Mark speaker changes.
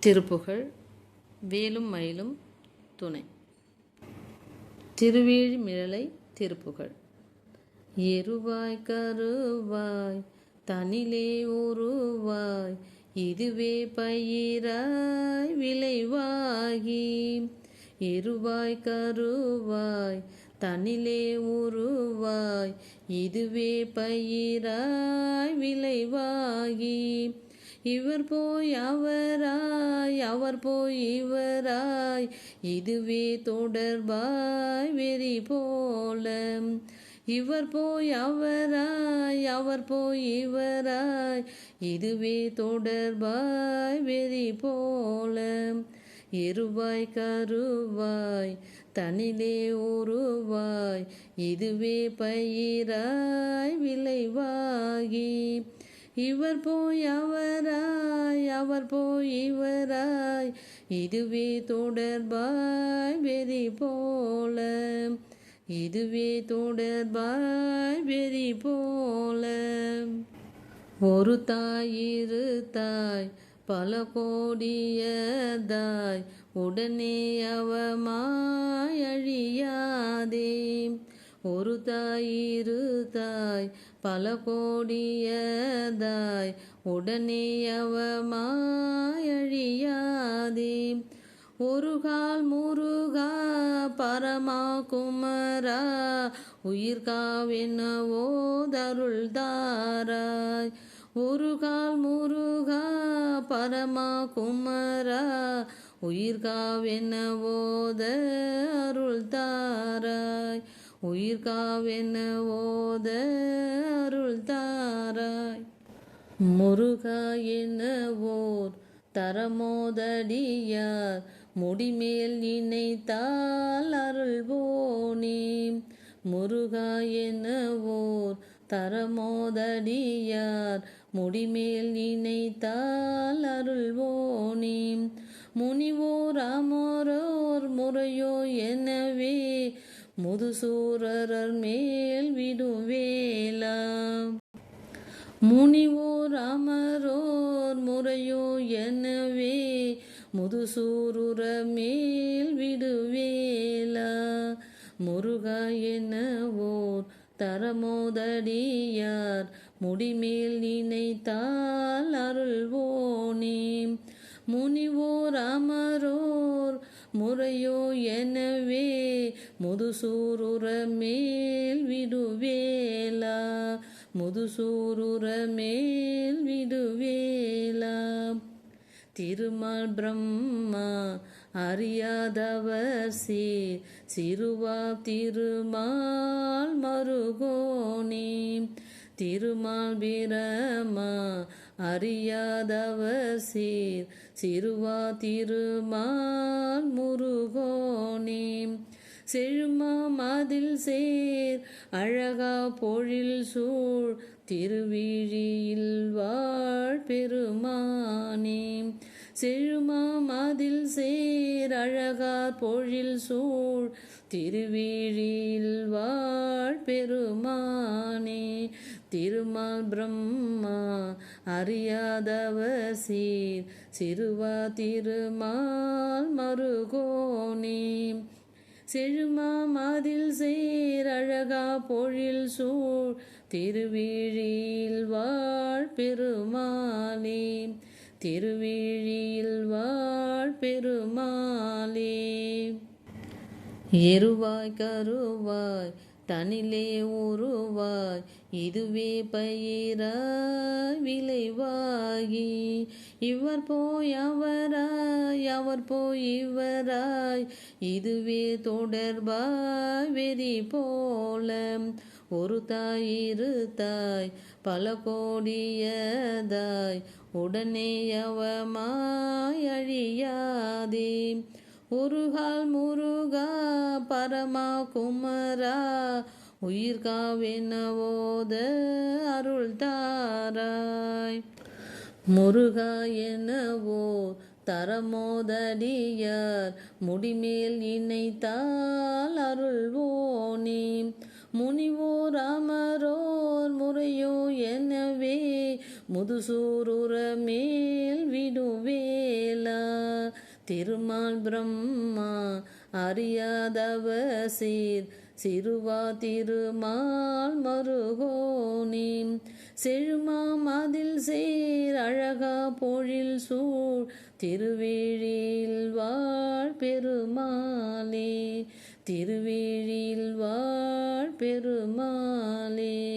Speaker 1: திருப்புகழ் வேலும் மயிலும் துணை. திருவேழிமிழலை திருப்புகழ். எருவாய் கருவாய் தனிலே உருவாய் இதுவே பயிராய் விளைவாகி. எருவாய் கருவாய் தனிலே உருவாய் இதுவே பயிராய் விளைவாகி. இவர் போய் அவராய் அவர் போய் இவராய் இதுவே தொடர்பாய் வெறி போல இவர் போய் அவராய் அவர் போய் இவராய் இதுவே தொடர்பாய் வெறி போல எருவாய் கருவாய் தனிலே ஒருவாய் இதுவே பயிராய் விளைவாகி. இவர் போய் அவராய் அவர் போய் இவராய். இதுவே தொடர்பாய் வெறி போல. இதுவே தொடர்பாய் வெறி போல. ஒரு தாய் இரு தாய் பல கோடியதாய். உடனே அவமாய் அழியாதே. ஒரு தாய் இரு தாய் பல கோடியதாய் உடனே அவமாயழியாதே ஒரு கால் முருகா பரமா குமரா உயிர்காவென்னவோ தருள் தாராய் ஒரு கால் முருகா பரமா குமரா உயிர்காவென்னவோத அருள்தாராய் தாராய் உயிர்காவென்னவோத அருள் தாராய். முருகா என்னவோர் தரமோதடியார். முடிமேல் நினைத்தால் அருள்வோனே முருகா என்னவோர் தரமோதடியார். முடிமேல் நினைத்தால் அருள்வோனே முனிவோர் அமரோர் முறையோ என்ன முதுசூரர் மேல் விடுவேலாம். முனிவோர் அமரோர் முறையோ எனவே முதுசூருர மேல் விடுவேலா. முருகா என்னவோர் தரமோதடியார். முடிமேல் நினைத்தால் அருள்வோனே. முனிவோர் அமரோர் முறையோ எனவே முதுசூருர மேல் விடுவேலா முதுசூருர மேல் விடுவேலா. திருமால் பிரம்மா அறியாதவர் சீர் சிறுவா திருமால் மருகோனே. திருமால் பிரமா அறியாதவர் சீர் சிறுவா திருமால் முருகோனே. செழுமா மாதில் சேர் அழகா பொழில் சூழ் திருவிழியில் வாழ் பெருமானே. செழுமா மாதில் சேர் அழகா பொழில் சூழ் திருவிழியில் வாழ் பெருமானே. திருமால் பிரம்மா அறியாதவர் சீர் சிறுவா திருமால் மருகோனே. செழுமா மாதில் சேர் அழகா பொழில் சூழ் திருவிழியில் வாழ் பெருமாளே. திருவிழியில் வாழ் பெருமாளே. எருவாய் கருவாய் தனிலே உருவாய் இதுவே பயிராய் விளைவாகி. இவர் போய் அவராய் அவர் போய் இவராய் இதுவே தொடர்பாய் வெறி போல. ஒரு தாய் இரு தாய் பல கோடியதாய் உடனே அவமாய் அழியாதே. உருகால் முருகா பரமா குமரா உயிர்காவினவோத அருள் தாராய். முருகா எனவோ தரமோதடியார் முடிமேல் இணைத்தால் அருள்வோனே. முனிவோர் அமரோர் முறையோ எனவே முதுசூருர மேல் விடுவேலா. திருமால் பிரம்மா அறியாதவ சீர் சிறுவா திருமால் மருகோனி செழுமா மதில் சேர் அழகா பொழில் சூழ். திருவிழில் வாழ் பெருமாளே. திருவிழில் வாழ் பெருமாளே.